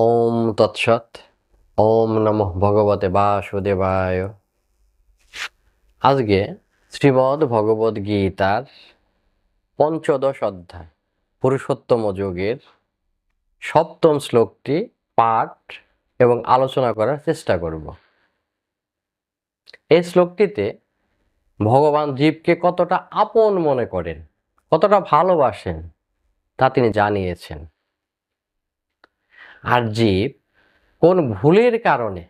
ওম তৎসৎ, ওম নমঃ ভগবতে বাসুদেবায়। আজকে শ্রীমদ্ ভগবদ গীতার পঞ্চদশ অধ্যায়, পুরুষোত্তম যোগের সপ্তম শ্লোকটি পাঠ এবং আলোচনা করার চেষ্টা করব। এই শ্লোকটিতে ভগবান জীবকে কতটা আপন মনে করেন, কতটা ভালোবাসেন তা তিনি জানিয়েছেন। আর জীব কোন ভুলের কারণে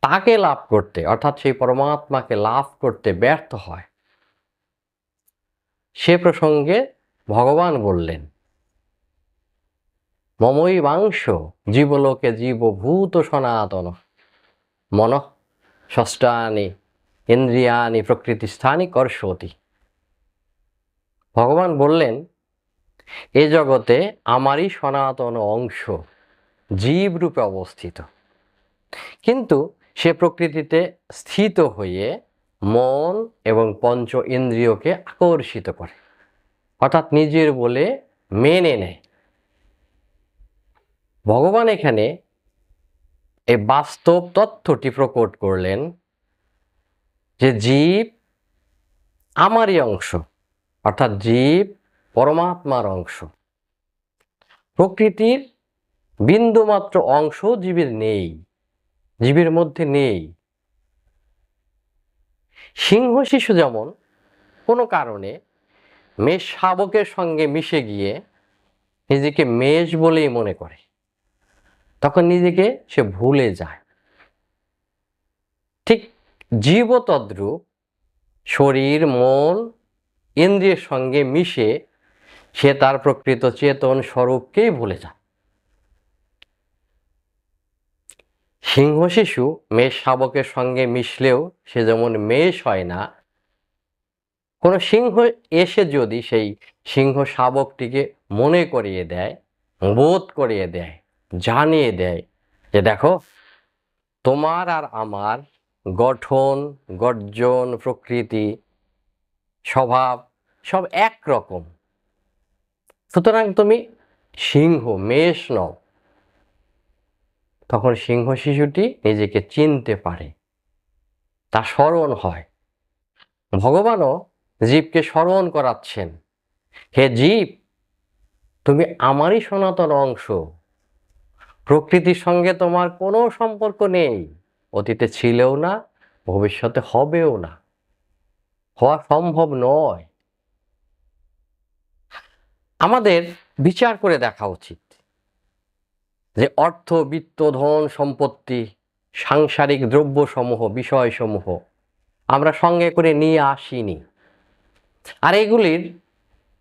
তাকে লাভ করতে, অর্থাৎ সেই পরমাত্মাকে লাভ করতে ব্যর্থ হয়। সে প্রসঙ্গে ভগবান বললেন মমই মাংস জীবলোকে জীবভূত সনাতন। মন ষষ্ঠানি ইন্দ্রিয়ানি প্রকৃতিস্থানি কর্ষতি। ভগবান বললেন, এ জগতে আমারই সনাতন অংশ। জীব রূপে অবস্থিত। কিন্তু সে প্রকৃতিতে স্থিত হয়ে মন এবং পঞ্চ ইন্দ্রিয়কে আকর্ষিত করে। অর্থাৎ নিজের বলে মেনে নেয়। ভগবান এখানে এই বাস্তব তথ্যটি প্রকট করলেন যে জীব আমারই অংশ, অর্থাৎ জীব পরমাত্মার অংশ। প্রকৃতির বিন্দুমাত্র অংশ জীবের নেই, জীবের মধ্যে নেই। সিংহ শিশু যেমন, কোনো কারণে মেষ শাবকের সঙ্গে মিশে গিয়ে নিজেকে মেষ বলেই মনে করে। তখন নিজেকে সে ভুলে যায়। ঠিক জীব তদ্রূপ শরীর, মন ইন্দ্রিয়ের সঙ্গে মিশে সে তার প্রকৃত চেতন স্বরূপকেই ভুলে যায়। সিংহ শিশু মেষ শাবকের সঙ্গে মিশলেও সে যেমন মেষ হয় না, কোনো সিংহ এসে যদি সেই সিংহ শাবকটিকে মনে করিয়ে দেয়, বোধ করিয়ে দেয়, জানিয়ে দেয় যে দেখো, তোমার আর আমার গঠন, গর্জন, প্রকৃতি, স্বভাব সব এক রকম সুতরাং তুমি সিংহ, মেষ নও। তখন সিংহ শিশুটি নিজেকে চিনতে পারে। তা স্মরণ হয়। ভগবানও জীবকে স্মরণ করাচ্ছেন। হে জীব, তুমি আমারই সনাতন অংশ। প্রকৃতির সঙ্গে তোমার কোনো সম্পর্ক নেই। অতীতে ছিলেও না, ভবিষ্যতে হবেও না। হওয়া সম্ভব নয়। আমাদের বিচার করে দেখা উচিত। যে অর্থ, বিত্ত, ধন, সম্পত্তি, সাংসারিক দ্রব্যসমূহ, বিষয়সমূহ আমরা সঙ্গে করে নিয়ে আসিনি। আর এগুলির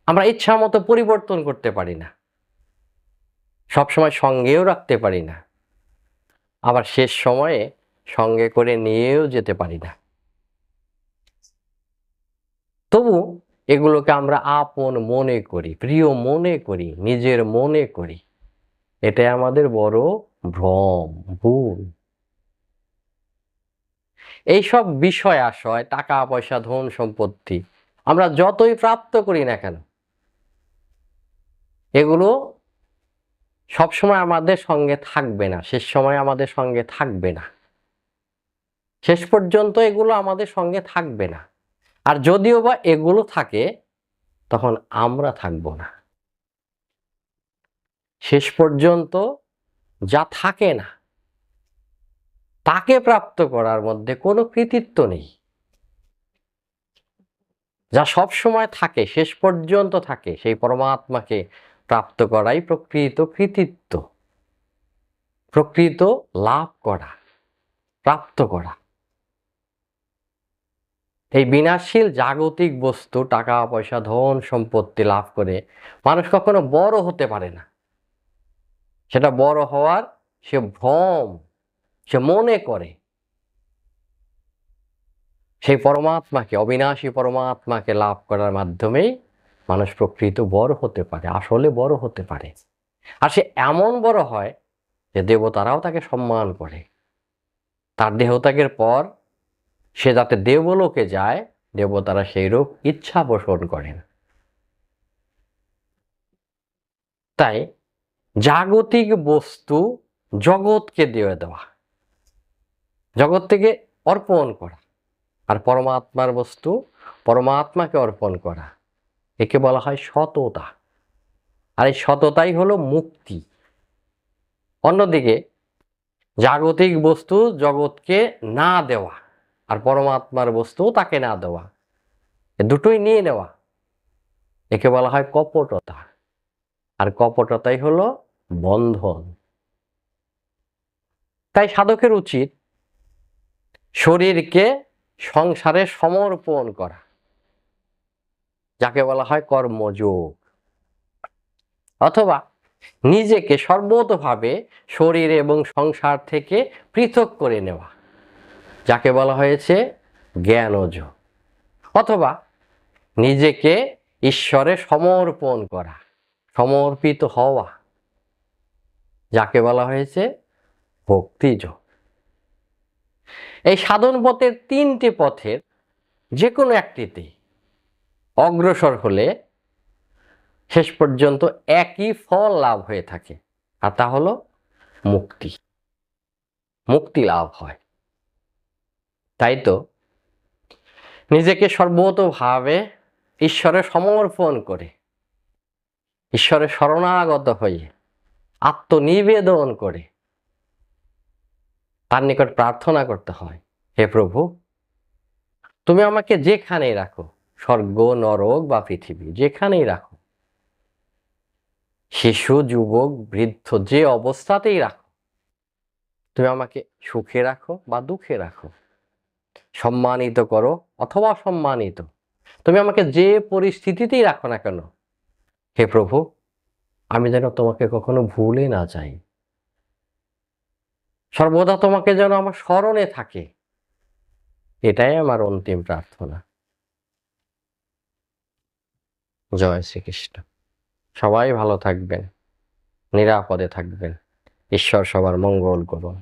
আমরা ইচ্ছা মতো পরিবর্তন করতে পারি না। সবসময় সঙ্গেও রাখতে পারি না। আবার শেষ সময়ে সঙ্গে করে নিয়েও যেতে পারি না। তবু এগুলোকে আমরা আপন মনে করি, প্রিয় মনে করি, নিজের মনে করি। এটাই আমাদের বড় ভ্রম, ভুল। এইসব বিষয় আশয়, টাকা, পয়সা, ধন, সম্পত্তি, আমরা যতই প্রাপ্ত করি না কেন, এগুলো সবসময় আমাদের সঙ্গে থাকবে না, শেষ সময় আমাদের সঙ্গে থাকবে না। শেষ পর্যন্ত এগুলো আমাদের সঙ্গে থাকবে না। আর যদিও বা এগুলো থাকে, তখন আমরা থাকব না। শেষ পর্যন্ত যা থাকে না, তাকে প্রাপ্ত করার মধ্যে কোনো কৃতিত্ব নেই। যা সব সময় থাকে, শেষ পর্যন্ত থাকে, সেই পরমাত্মাকে প্রাপ্ত করাই প্রকৃত কৃতিত্ব। প্রকৃত লাভ করা, প্রাপ্ত করা। এই বিনাশীল জাগতিক বস্তু, টাকা, পয়সা, ধন, সম্পত্তি লাভ করে মানুষ কখনো বড় হতে পারে না। সেটা বড় হওয়ার সে ভ্রম সে মনে করে। সেই পরমাত্মাকে, অবিনাশী পরমাত্মাকে লাভ করার মাধ্যমেই মানুষ প্রকৃত বড় হতে পারে, আসলে বড় হতে পারে। আর সে এমন বড় হয় যে দেবতারাও তাকে সম্মান করে। তার দেহত্যাগের পর সে যাতে দেবলোকে যায়, দেবতারা সেই রূপ ইচ্ছা পোষণ করেন। তাই জাগতিক বস্তু জগৎকে দিয়ে দেওয়া। জগৎ থেকে অর্পণ করা। আর পরমাত্মার বস্তু পরমাত্মাকে অর্পণ করা। একে বলা হয় সততা। আর এই সততাই হলো মুক্তি। অন্যদিকে জাগতিক বস্তু জগৎকে না দেওয়া আর পরমাত্মার বস্তু তাকে না দেওয়া। দুটোই নিয়ে নেওয়া। একে বলা হয় কপটতা। আর কপটতাই হলো বন্ধন। তাই সাধকের উচিত শরীরকে সংসারে সমর্পণ করা, যাকে বলা হয় কর্মযোগ। অথবা নিজেকে সর্বতভাবে শরীর এবং সংসার থেকে পৃথক করে নেওয়া, যাকে বলা হয়েছে জ্ঞানযোগ। অথবা নিজেকে ঈশ্বরে সমর্পণ করা, সমর্পিত হওয়া। যাকে বলা হয়েছে ভক্তিযোগ এই সাধন পথের তিনটি পথের যে কোনো একটিতে অগ্রসর হলে শেষ পর্যন্ত একই ফল লাভ হয়ে থাকে, আর তা হলো মুক্তি। মুক্তি লাভ হয়। তাই তো? নিজেকে সর্বতভাবে ঈশ্বরে সমর্পণ করে, ঈশ্বরের শরণাগত হয়ে আত্মনিবেদন করে। তার নিকট প্রার্থনা করতে হয়, হে প্রভু, তুমি আমাকে যেখানেই রাখো, স্বর্গ, নরক বা পৃথিবী, যেখানেই রাখো, শিশু, যুবক, বৃদ্ধ, যে অবস্থাতেই রাখো, তুমি আমাকে সুখে রাখো বা দুঃখে রাখো, সম্মানিত করো অথবা সম্মানিত তুমি আমাকে যে পরিস্থিতিতেই রাখো না কেন, হে প্রভু আমি যেন তোমাকে কখনো ভুলে না যাই। সর্বদা তোমাকে যেন আমার স্মরণে থাকে। এটাই আমার অন্তিম প্রার্থনা। জয় শ্রীকৃষ্ণ। সবাই ভালো থাকবেন, নিরাপদে থাকবেন। ঈশ্বর সবার মঙ্গল করুন।